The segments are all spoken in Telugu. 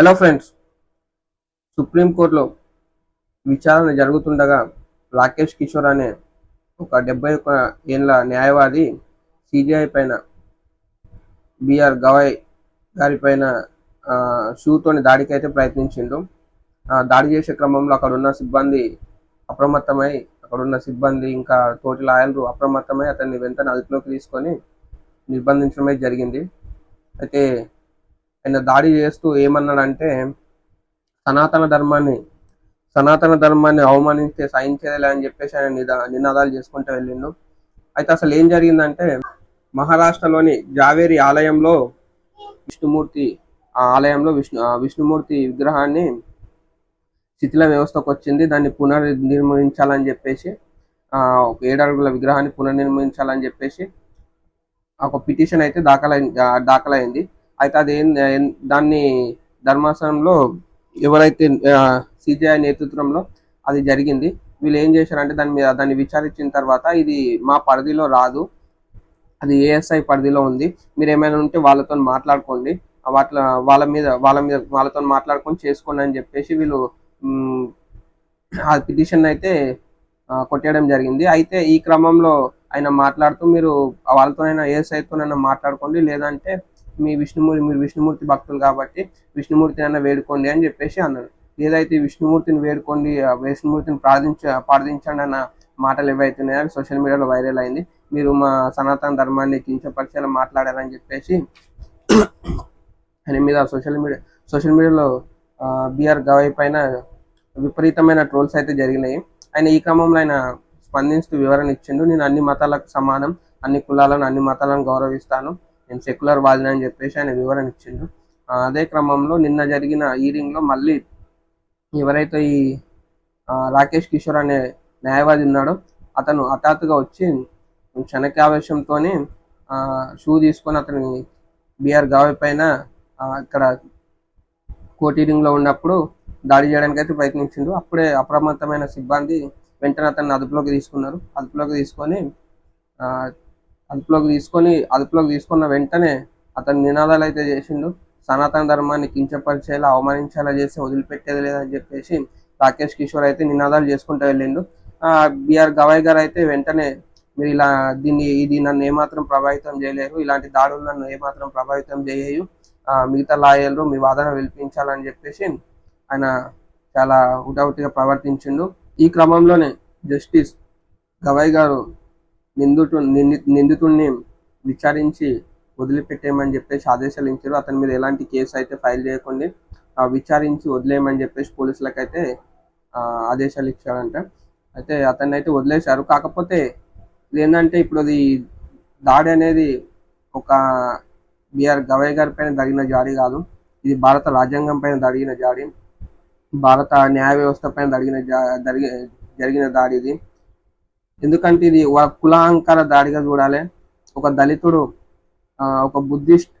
హలో ఫ్రెండ్స్ సుప్రీంకోర్టులో విచారణ జరుగుతుండగా రాకేష్ కిషోర్ అనే ఒక డెబ్బై ఒక ఏళ్ళ న్యాయవాది సిబిఐ పైన బిఆర్ గవాయ్ గారి పైన షూతోని దాడికి అయితే ప్రయత్నించిండు దాడి చేసే క్రమంలో అక్కడ ఉన్న సిబ్బంది అప్రమత్తమై అక్కడ ఉన్న సిబ్బంది ఇంకా తోటి లాయర్లు అప్రమత్తమై అతన్ని వెంటనే అదుపులోకి తీసుకొని నిర్బంధించడమే జరిగింది. అయితే ఆయన దాడి చేస్తూ ఏమన్నాడంటే సనాతన ధర్మాన్ని సనాతన ధర్మాన్ని అవమానిస్తే సహించేదిలే అని చెప్పేసి ఆయన నిదా నినాదాలు చేసుకుంటూ వెళ్ళిండు. అయితే అసలు ఏం జరిగిందంటే మహారాష్ట్రలోని జావేరి ఆలయంలో విష్ణుమూర్తి ఆ ఆలయంలో విష్ణు ఆ విష్ణుమూర్తి విగ్రహాన్ని శిథిల వ్యవస్థకు వచ్చింది. దాన్ని పునర్నిర్మించాలని చెప్పేసి ఒక ఏడడుగుల విగ్రహాన్ని పునర్నిర్మించాలని చెప్పేసి ఒక పిటిషన్ అయితే దాఖలై దాఖలైంది. అయితే అది దాన్ని ధర్మాసనంలో ఎవరైతే సిజిఐ నేతృత్వంలో అది జరిగింది వీళ్ళు ఏం చేశారంటే దాని మీద దాన్ని విచారించిన తర్వాత ఇది మా పరిధిలో రాదు అది ఏఎస్ఐ పరిధిలో ఉంది మీరు ఏమైనా ఉంటే వాళ్ళతో మాట్లాడుకోండి వాటి వాళ్ళ మీద వాళ్ళ మీద వాళ్ళతో మాట్లాడుకొని చేసుకోండి అని చెప్పేసి వీళ్ళు ఆ పిటిషన్ అయితే కొట్టేయడం జరిగింది. అయితే ఈ క్రమంలో ఆయన మాట్లాడుతూ మీరు వాళ్ళతోనైనా ఏఎస్ఐతోనైనా మాట్లాడుకోండి లేదంటే మీ విష్ణుమూర్తి మీరు విష్ణుమూర్తి భక్తులు కాబట్టి విష్ణుమూర్తిని అయినా వేడుకోండి అని చెప్పేసి అన్నాడు ఏదైతే విష్ణుమూర్తిని వేడుకోండి విష్ణుమూర్తిని ప్రార్థించ ప్రార్థించండి అన్న మాటలు ఏవైతున్నాయో అవి సోషల్ మీడియాలో వైరల్ అయింది. మీరు మా సనాతన ధర్మాన్ని కించపరిచేలా మాట్లాడారని చెప్పేసి ఆయన మీద సోషల్ మీడియా సోషల్ మీడియాలో బిఆర్ గవై పైన విపరీతమైన ట్రోల్స్ అయితే జరిగినాయి. ఆయన ఈ క్రమంలో ఆయన స్పందిస్తూ వివరణ ఇచ్చిండు. నేను అన్ని మతాలకు సమానం అన్ని కులాలను అన్ని మతాలను గౌరవిస్తాను. నేను సెక్యులర్ వాదిని అని చెప్పేసి ఆయన వివరణ ఇచ్చిండు. అదే క్రమంలో నిన్న జరిగిన హీరింగ్లో మళ్ళీ ఎవరైతే ఈ రాకేష్ కిషోర్ అనే న్యాయవాది ఉన్నాడో అతను హఠాత్తుగా వచ్చి క్షణకావేశంతో షూ తీసుకొని అతని బిఆర్ గావి పైన ఇక్కడ కోర్ట్ హీరింగ్లో ఉన్నప్పుడు దాడి చేయడానికి అయితే ప్రయత్నించిండు. అప్పుడే అప్రమత్తమైన సిబ్బంది వెంటనే అతన్ని అదుపులోకి తీసుకున్నారు. అదుపులోకి తీసుకొని అదుపులోకి తీసుకొని అదుపులోకి తీసుకున్న వెంటనే అతను నినాదాలు అయితే చేసిండు. సనాతన ధర్మాన్ని కించపరిచేలా అవమానించేలా చేసి వదిలిపెట్టేది లేదని చెప్పేసి రాకేష్ కిషోర్ అయితే నినాదాలు చేసుకుంటూ వెళ్ళిండు. బిఆర్ గవాయ్ గారు అయితే వెంటనే మీరు ఇలా దీన్ని ఇది నన్ను ఏమాత్రం ప్రభావితం చేయలేరు ఇలాంటి దాడులు నన్ను ఏమాత్రం ప్రభావితం చేయవు మిగతా లాయర్లు మీ వాదన వినిపించాలని చెప్పేసి ఆయన చాలా హుటాహుటిగా ప్రవర్తించిండు. ఈ క్రమంలోనే జస్టిస్ గవాయ్ గారు నిందుతు నింది- నిందితుడిని విచారించి వదిలిపెట్టేయమని చెప్పేసి ఆదేశాలు ఇచ్చారు. అతని మీద ఎలాంటి కేసు అయితే ఫైల్ చేయకుండా విచారించి వదిలేయమని చెప్పేసి పోలీసులకైతే అయితే ఆదేశాలు ఇచ్చారంట. అయితే అతన్ని అయితే వదిలేశారు. కాకపోతే ఏంటంటే ఇప్పుడు అది దాడి అనేది ఒక బిఆర్ గవయ్ గారి పైన జరిగిన జాడి కాదు. ఇది భారత రాజ్యాంగం పైన జరిగిన జాడి భారత న్యాయ వ్యవస్థ పైన జరిగిన జా- జరిగిన దాడి ఇది. ఎందుకంటే ఇది ఒక కులాంకర దాడిగా చూడాలి. ఒక దళితుడు ఆ, ఒక బుద్ధిస్ట్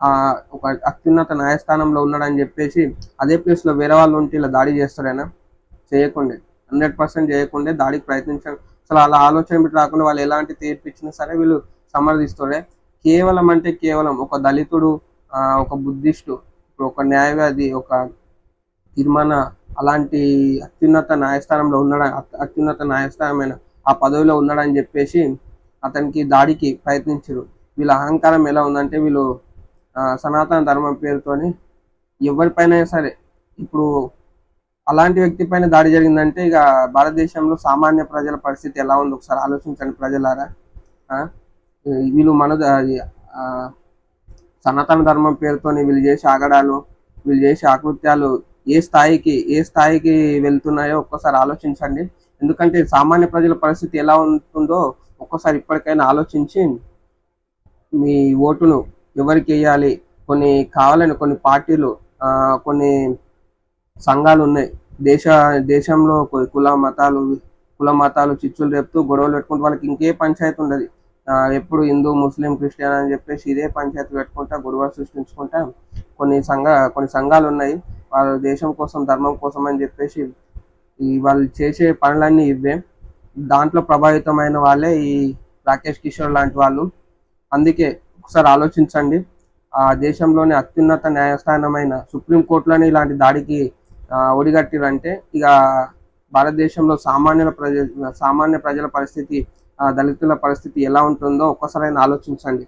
ఆ ఒక అత్యున్నత న్యాయస్థానంలో ఉన్నాడని చెప్పేసి అదే ప్లేస్లో వేరే వాళ్ళు ఉంటే ఇలా దాడి చేస్తారైనా చేయకుండే. హండ్రెడ్ పర్సెంట్ చేయకుండే దాడికి ప్రయత్నించారు అసలు అలా ఆలోచన పెట్టి రాకుండా వాళ్ళు ఎలాంటి తీర్పు ఇచ్చినా సరే వీళ్ళు సమర్థిస్తుండే. కేవలం అంటే కేవలం ఒక దళితుడు ఆ, ఒక బుద్ధిస్టు ఇప్పుడు ఒక న్యాయవాది ఒక తీర్మాన అలాంటి అత్యున్నత న్యాయస్థానంలో ఉన్నాడ అత్యున్నత న్యాయస్థానమైన ఆ పదవిలో ఉన్నాడని చెప్పేసి అతనికి దాడికి ప్రయత్నించరు. వీళ్ళ అహంకారం ఎలా ఉందంటే వీళ్ళు సనాతన ధర్మం పేరుతోని ఎవరిపైన సరే ఇప్పుడు అలాంటి వ్యక్తి పైన దాడి జరిగిందంటే ఇక భారతదేశంలో సామాన్య ప్రజల పరిస్థితి ఎలా ఉంది? ఒకసారి ఆలోచించండి ప్రజలారా. వీళ్ళు మన సనాతన ధర్మం పేరుతోని వీళ్ళు చేసే ఆగడాలు వీళ్ళు చేసే ఆకృత్యాలు ఏ స్థాయికి ఏ స్థాయికి వెళ్తున్నాయో ఒక్కసారి ఆలోచించండి. ఎందుకంటే సామాన్య ప్రజల పరిస్థితి ఎలా ఉంటుందో ఒక్కసారి ఇప్పటికైనా ఆలోచించి మీ ఓటును ఎవరికి వేయాలి? కొన్ని కావాలని కొన్ని పార్టీలు కొన్ని సంఘాలు ఉన్నాయి. దేశ దేశంలో కుల మతాలు కుల మతాలు చిచ్చులు రేపుతూ గొడవలు పెట్టుకుంటూ వాళ్ళకి ఇంకే పంచాయతీ ఉండదు. ఎప్పుడు హిందూ ముస్లిం క్రిస్టియన్ అని చెప్పేసి ఇదే పంచాయతీ పెట్టుకుంటా గొడవలు సృష్టించుకుంటా కొన్ని సంఘ కొన్ని సంఘాలు ఉన్నాయి. వాళ్ళ దేశం కోసం ధర్మం కోసం అని చెప్పేసి ఈ వాళ్ళు చేసే పనులన్నీ ఇవే. దాంట్లో ప్రభావితమైన వాళ్ళే ఈ రాకేష్ కిషోర్ లాంటి వాళ్ళు. అందుకే ఒకసారి ఆలోచించండి. ఆ దేశంలోని అత్యున్నత న్యాయస్థానమైన సుప్రీంకోర్టులోనే ఇలాంటి దాడికి ఒడిగట్టిరంటే ఇక భారతదేశంలో సామాన్యుల ప్రజ సామాన్య ప్రజల పరిస్థితి ఆ, దళితుల పరిస్థితి ఎలా ఉంటుందో ఒక్కసారైనా ఆలోచించండి.